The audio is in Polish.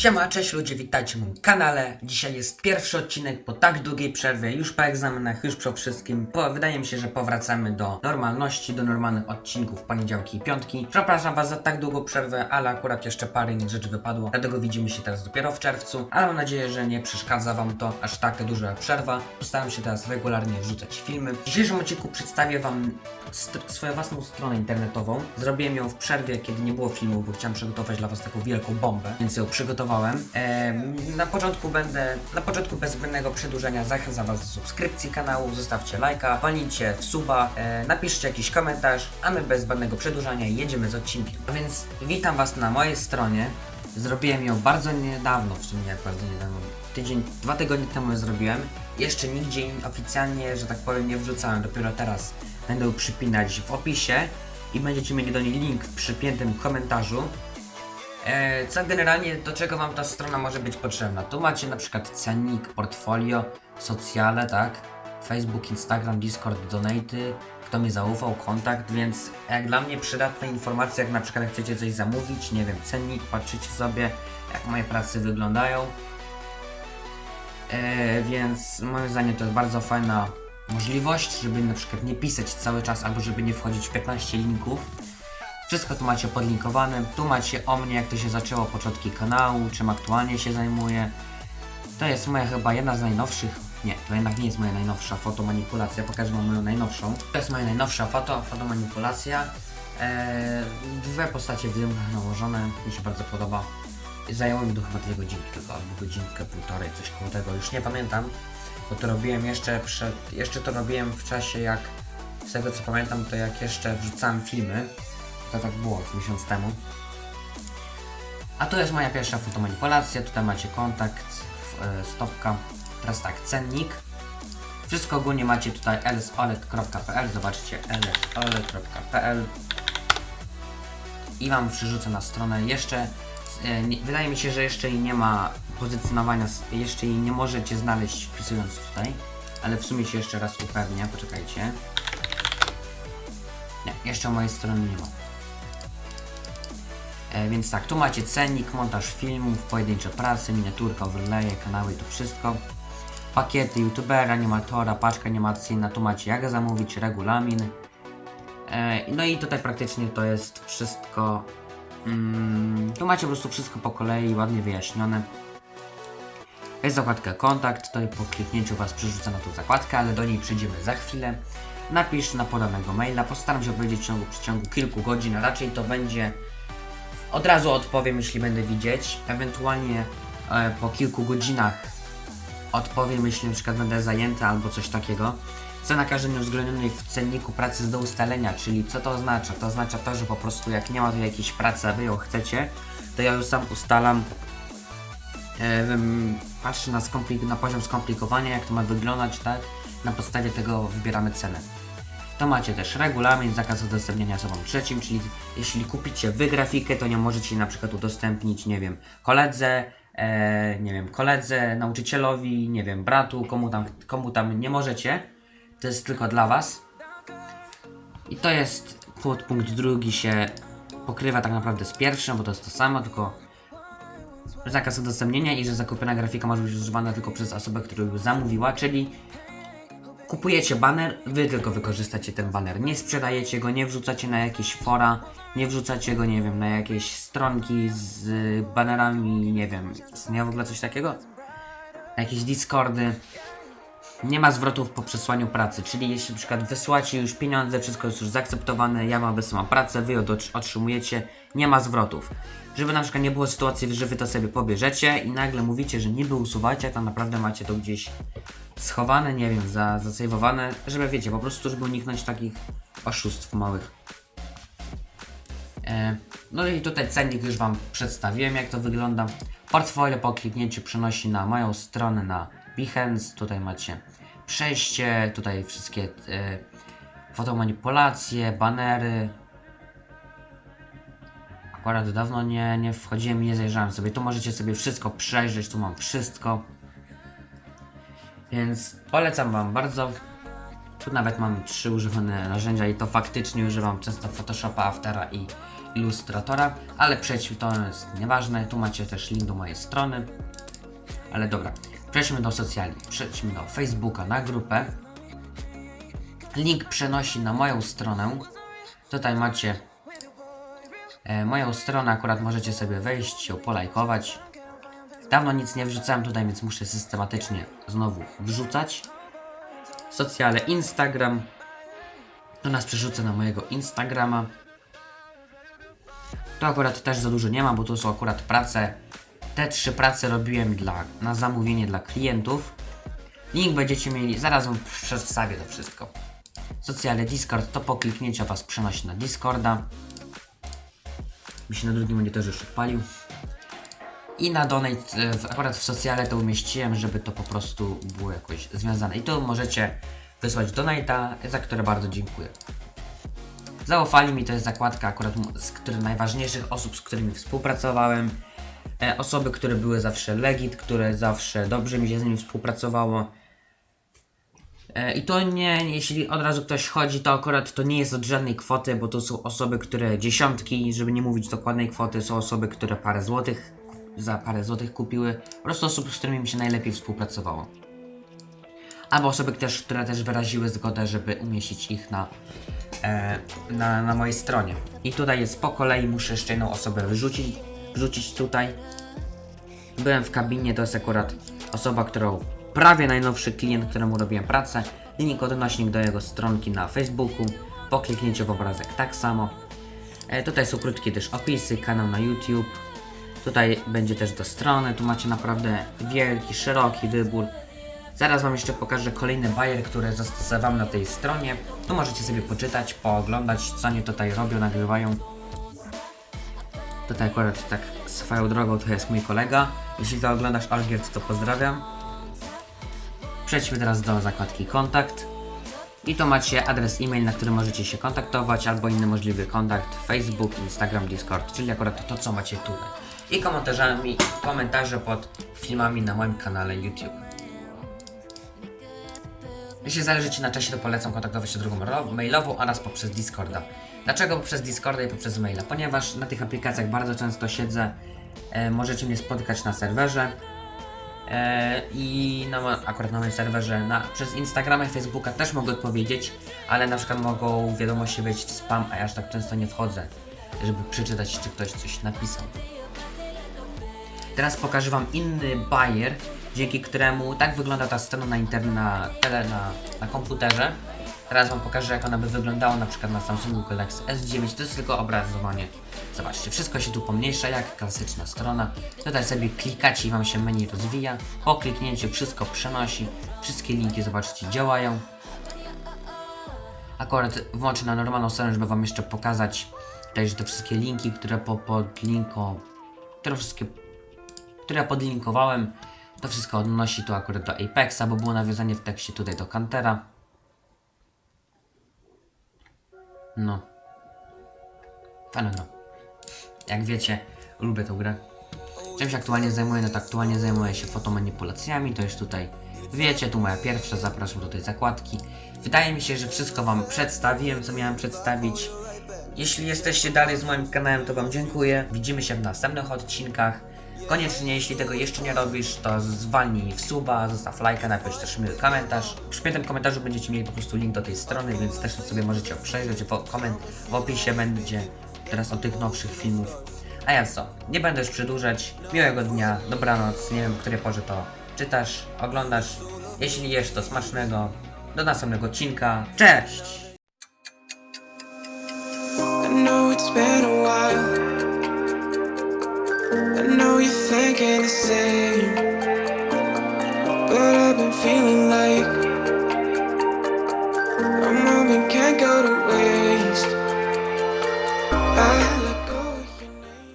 Siema, cześć ludzie, witajcie w moim kanale. Dzisiaj jest pierwszy odcinek po tak długiej przerwie, już po egzaminach, już po wszystkim. Po, wydaje mi się, że powracamy do normalności, do normalnych odcinków poniedziałki i piątki. Przepraszam was za tak długą przerwę, ale akurat jeszcze parę innych rzeczy wypadło, dlatego widzimy się teraz dopiero w czerwcu. Ale mam nadzieję, że nie przeszkadza wam to aż taka duża przerwa. Postaram się teraz regularnie wrzucać filmy. W dzisiejszym odcinku przedstawię wam swoją własną stronę internetową. Zrobiłem ją w przerwie, kiedy nie było filmu, bo chciałem przygotować dla was taką wielką bombę, więc ją przygotowałem. Em, na początku będę, na początku bez zbędnego przedłużenia zachęcam was do subskrypcji kanału, zostawcie lajka, walnijcie w suba, e, napiszcie jakiś komentarz, a my bez zbędnego przedłużania jedziemy z odcinkiem. A więc witam was na mojej stronie. Zrobiłem ją bardzo niedawno, w sumie jak bardzo niedawno. Tydzień, dwa tygodnie temu ją zrobiłem. Jeszcze nigdzie oficjalnie, że tak powiem, nie wrzucałem. Dopiero teraz będę ją przypinać w opisie i będziecie mieli do niej link w przypiętym komentarzu. E, co generalnie, do czego Wam ta strona może być potrzebna? Tu macie na przykład cennik, portfolio, socjale, tak? Facebook, Instagram, Discord, donaty, kto mi zaufał, kontakt, więc jak dla mnie przydatne informacje, jak na przykład chcecie coś zamówić, nie wiem, cennik, patrzycie sobie, jak moje prace wyglądają. E, więc moim zdaniem to jest bardzo fajna możliwość, żeby na przykład nie pisać cały czas, albo żeby nie wchodzić w 15 linków. Wszystko tu macie podlinkowane. Tu macie o mnie, jak to się zaczęło, początki kanału, czym aktualnie się zajmuję. To jest moja chyba jedna z najnowszych. Nie, to jednak nie jest moja najnowsza fotomanipulacja. Pokażę wam moją najnowszą. To jest moja najnowsza foto, fotomanipulacja. Eee, dwie postacie w dymkach nałożone. Mi się bardzo podoba. Zajęło mi to chyba dwie godzinki tylko, albo godzinkę, półtorej, coś koło tego. Już nie pamiętam, bo to robiłem jeszcze przed... Jeszcze to robiłem w czasie jak... Z tego co pamiętam, to jak jeszcze wrzucałem filmy. To tak było miesiąc temu. A to jest moja pierwsza fotomanipulacja. Tutaj macie kontakt, e, stopka. Teraz tak, cennik. Wszystko ogólnie macie tutaj lsolet.pl. Zobaczcie lsolet.pl i Wam przerzucę na stronę. Jeszcze e, wydaje mi się, że jeszcze jej nie ma pozycjonowania, jeszcze jej nie możecie znaleźć wpisując tutaj, ale w sumie się jeszcze raz upewnię. Poczekajcie. Nie, jeszcze mojej strony nie ma. E, więc tak, tu macie cennik, montaż filmów, pojedyncze prace, miniaturka, overlaye, kanały, to wszystko. Pakiety youtubera, animatora, paczka animacyjna, tu macie jak zamówić, regulamin. E, no i tutaj praktycznie to jest wszystko. Mm, tu macie po prostu wszystko po kolei, ładnie wyjaśnione. Jest zakładka kontakt, tutaj po kliknięciu Was przerzucę na tą zakładkę, ale do niej przyjdziemy za chwilę. Napisz na podanego maila, postaram się odpowiedzieć w ciągu, w ciągu kilku godzin, raczej to będzie od razu odpowiem, jeśli będę widzieć. Ewentualnie e, po kilku godzinach odpowiem, jeśli na przykład będę zajęty albo coś takiego. Cena każdej nieuwzględnionej w cenniku pracy jest do ustalenia, czyli co to oznacza? To oznacza to, że po prostu jak nie ma tu jakiejś pracy, a wy ją chcecie, to ja już sam ustalam e, patrzę na, na poziom skomplikowania, jak to ma wyglądać, tak? Na podstawie tego wybieramy cenę. To macie też regulamin, zakaz udostępniania osobom trzecim, czyli jeśli kupicie wy grafikę, to nie możecie na przykład udostępnić, nie wiem, koledze, e, nie wiem, koledze, nauczycielowi, nie wiem, bratu, komu tam, komu tam nie możecie. To jest tylko dla was. I to jest podpunkt drugi się pokrywa tak naprawdę z pierwszym, bo to jest to samo, tylko zakaz udostępnienia i że zakupiona grafika może być używana tylko przez osobę, która już zamówiła, czyli kupujecie baner, wy tylko wykorzystacie ten baner. Nie sprzedajecie go, nie wrzucacie na jakieś fora, nie wrzucacie go, nie wiem, na jakieś stronki z banerami, nie wiem, istnieje w ogóle coś takiego? Na jakieś Discordy. Nie ma zwrotów po przesłaniu pracy, czyli jeśli na przykład wysłacie już pieniądze, wszystko jest już zaakceptowane, ja mam wysyłam pracę, wy ją otrzymujecie, nie ma zwrotów. Żeby na przykład nie było sytuacji, że wy to sobie pobierzecie i nagle mówicie, że niby usuwacie, a tam naprawdę macie to gdzieś schowane, nie wiem, za, zasejwowane, żeby wiecie, po prostu, żeby uniknąć takich oszustw małych. E, no i tutaj cennik już Wam przedstawiłem, jak to wygląda. Portfolio po kliknięciu przenosi na moją stronę na Behance. Tutaj macie przejście, tutaj wszystkie e, fotomanipulacje, banery. Akurat dawno nie, nie wchodziłem i nie zajrzałem sobie. Tu możecie sobie wszystko przejrzeć, tu mam wszystko. Więc polecam Wam bardzo. Tu nawet mam trzy używane narzędzia i to faktycznie używam często Photoshopa, Aftera i Illustratora, ale przejdźmy, to jest nieważne. Tu macie też link do mojej strony. Ale dobra, przejdźmy do socjali. Przejdźmy do Facebooka na grupę. Link przenosi na moją stronę. Tutaj macie e, moją stronę, akurat możecie sobie wejść, ją polajkować. Dawno nic nie wrzucałem tutaj, więc muszę systematycznie znowu wrzucać. Socjale Instagram. To nas przerzucę na mojego Instagrama. To akurat też za dużo nie ma, bo to są akurat prace. Te trzy prace robiłem dla, na zamówienie dla klientów. Link będziecie mieli, zaraz wam przedstawię to wszystko. Socjale Discord, to po kliknięciu was przenosi na Discorda. Mi się na drugim monitorze już odpalił. I na donate, e, w- akurat w socjale to umieściłem, żeby to po prostu było jakoś związane. I tu możecie wysłać donate'a, za które bardzo dziękuję. Zaufali mi, to jest zakładka akurat z których najważniejszych osób, z którymi współpracowałem. E, osoby, które były zawsze legit, które zawsze dobrze mi się z nimi współpracowało. E, I to nie, jeśli od razu ktoś chodzi, to akurat to nie jest od żadnej kwoty, bo to są osoby, które dziesiątki, żeby nie mówić dokładnej kwoty, są osoby, które parę złotych, za parę złotych kupiły. Po prostu osób, z którymi mi się najlepiej współpracowało. Albo osoby też, które też wyraziły zgodę, żeby umieścić ich na, e, na, na mojej stronie. I tutaj jest po kolei, muszę jeszcze jedną osobę wyrzucić, wrzucić tutaj. Byłem w kabinie, to jest akurat osoba, którą prawie najnowszy klient, któremu robiłem pracę. Link odnośnik do jego stronki na Facebooku. Po kliknięciu w obrazek tak samo. E, tutaj są krótkie też opisy, kanał na YouTube. Tutaj będzie też do strony, tu macie naprawdę wielki, szeroki wybór. Zaraz Wam jeszcze pokażę kolejny bajer, który zastosowałem na tej stronie. Tu możecie sobie poczytać, pooglądać, co oni tutaj robią, nagrywają. Tutaj akurat tak swoją drogą to jest mój kolega. Jeśli to oglądasz Algiert, to pozdrawiam. Przejdźmy teraz do zakładki kontakt. I tu macie adres e-mail, na który możecie się kontaktować, albo inny możliwy kontakt, Facebook, Instagram, Discord, czyli akurat to, co macie tutaj. I komentarzami, komentarze pod filmami na moim kanale YouTube. Jeśli zależy Ci na czasie, to polecam kontaktować się drogą ro- mailową oraz poprzez Discorda. Dlaczego poprzez Discorda i poprzez maila? Ponieważ na tych aplikacjach bardzo często siedzę, e, możecie mnie spotkać na serwerze e, i na, akurat na moim serwerze na, przez Instagrama i Facebooka też mogę odpowiedzieć, ale na przykład mogą wiadomości wejść w spam, a ja aż tak często nie wchodzę, żeby przeczytać, czy ktoś coś napisał. Teraz pokażę Wam inny bajer, dzięki któremu tak wygląda ta strona na internet, na, tele, na, na komputerze. Teraz Wam pokażę, jak ona by wyglądała na przykład na Samsungu Galaxy S9. To jest tylko obrazowanie. Zobaczcie, wszystko się tu pomniejsza, jak klasyczna strona. Tutaj sobie klikacie i Wam się menu rozwija. Po kliknięciu wszystko przenosi. Wszystkie linki, zobaczcie, działają. Akurat włączę na normalną stronę, żeby Wam jeszcze pokazać tutaj, że te wszystkie linki, które po podlinko, które wszystkie które podlinkowałem. To wszystko odnosi tu akurat do Apexa, bo było nawiązanie w tekście tutaj do Kantera. No. Fajna gra. Jak wiecie, lubię tę grę. Czym się aktualnie zajmuję? No to aktualnie zajmuję się fotomanipulacjami, to już tutaj wiecie, tu moja pierwsza, zapraszam do tej zakładki. Wydaje mi się, że wszystko Wam przedstawiłem, co miałem przedstawić. Jeśli jesteście dalej z moim kanałem, to Wam dziękuję. Widzimy się w następnych odcinkach. Koniecznie, jeśli tego jeszcze nie robisz, to zwalnij w suba, zostaw lajka, napisz też miły komentarz. Przy piętym komentarzu będziecie mieli po prostu link do tej strony, więc też sobie możecie przejrzeć. W, koment- w opisie będzie teraz o tych nowszych filmów. A ja co? Nie będę już przedłużać. Miłego dnia, dobranoc. Nie wiem, w której porze to czytasz, oglądasz. Jeśli jesz, to smacznego. Do następnego odcinka. Cześć! I know it's been a while. I know you're thinking the same. But I've been feeling like a moment can't go to